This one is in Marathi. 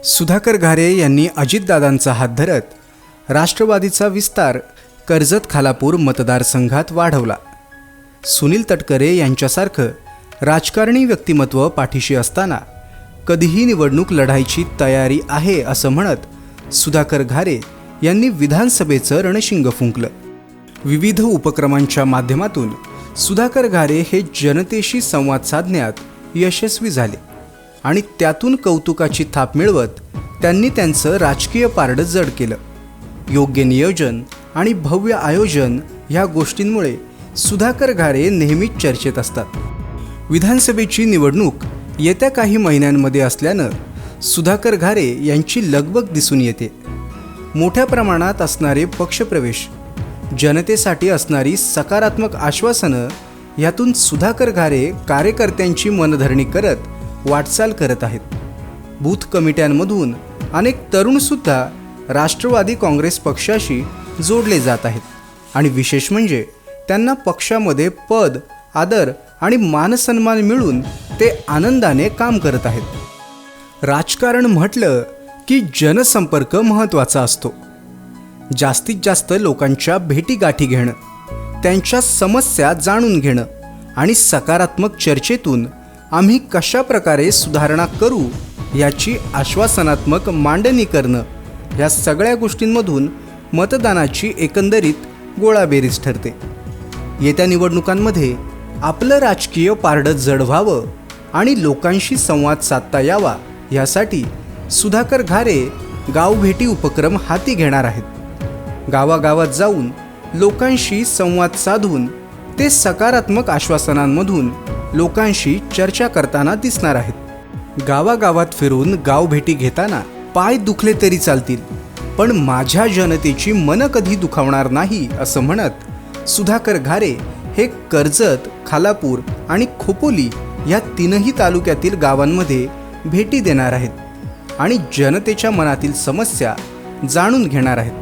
सुधाकर घारे यांनी अजितदादांचा हात धरत राष्ट्रवादीचा विस्तार कर्जत खालापूर मतदारसंघात वाढवला. सुनील तटकरे यांच्यासारखं राजकारणी व्यक्तिमत्व पाठीशी असताना कधीही निवडणूक लढायची तयारी आहे असं म्हणत सुधाकर घारे यांनी विधानसभेचं रणशिंग फुंकलं. विविध उपक्रमांच्या माध्यमातून सुधाकर घारे हे जनतेशी संवाद साधण्यात यशस्वी झाले. आणि त्यातून कौतुकाची थाप मिळवत त्यांनी त्यांचं राजकीय पारडं जड केलं. योग्य नियोजन आणि भव्य आयोजन ह्या गोष्टींमुळे सुधाकर घारे नेहमीच चर्चेत असतात. विधानसभेची निवडणूक येत्या काही महिन्यांमध्ये असल्यानं सुधाकर घारे यांची लगबग दिसून येते. मोठ्या प्रमाणात असणारे पक्षप्रवेश जनतेसाठी असणारी सकारात्मक आश्वासनं यातून सुधाकर घारे कार्यकर्त्यांची मनधरणी करत वाटचाल करत आहेत. बूथ कमिट्यांमधून अनेक तरुणसुद्धा राष्ट्रवादी काँग्रेस पक्षाशी जोडले जात आहेत. आणि विशेष म्हणजे त्यांना पक्षामध्ये पद आदर आणि मानसन्मान मिळून ते आनंदाने काम करत आहेत. राजकारण म्हटलं की जनसंपर्क महत्त्वाचा असतो. जास्तीत जास्त लोकांच्या भेटीगाठी घेणं त्यांच्या समस्या जाणून घेणं आणि सकारात्मक चर्चेतून आम्ही कशा प्रकारे सुधारणा करू याची आश्वासनात्मक मांडणी करणं ह्या सगळ्या गोष्टींमधून मतदानाची एकंदरीत गोळाबेरीज ठरते. येत्या निवडणुकांमध्ये आपलं राजकीय पारडं जड व्हावं आणि लोकांशी संवाद साधता यावा यासाठी सुधाकर घारे गावभेटी उपक्रम हाती घेणार आहेत. गावागावात जाऊन लोकांशी संवाद साधून ते सकारात्मक आश्वासनांमधून लोकांशी चर्चा करताना दिसणार आहेत. गावागावात फिरून गावभेटी घेताना पाय दुखले तरी चालतील पण माझ्या जनतेची मन कधी दुखावणार नाही असं म्हणत सुधाकर घारे हे कर्जत खालापूर आणि खोपोली या तीनही तालुक्यातील गावांमध्ये भेटी देणार आहेत आणि जनतेच्या मनातील समस्या जाणून घेणार आहेत.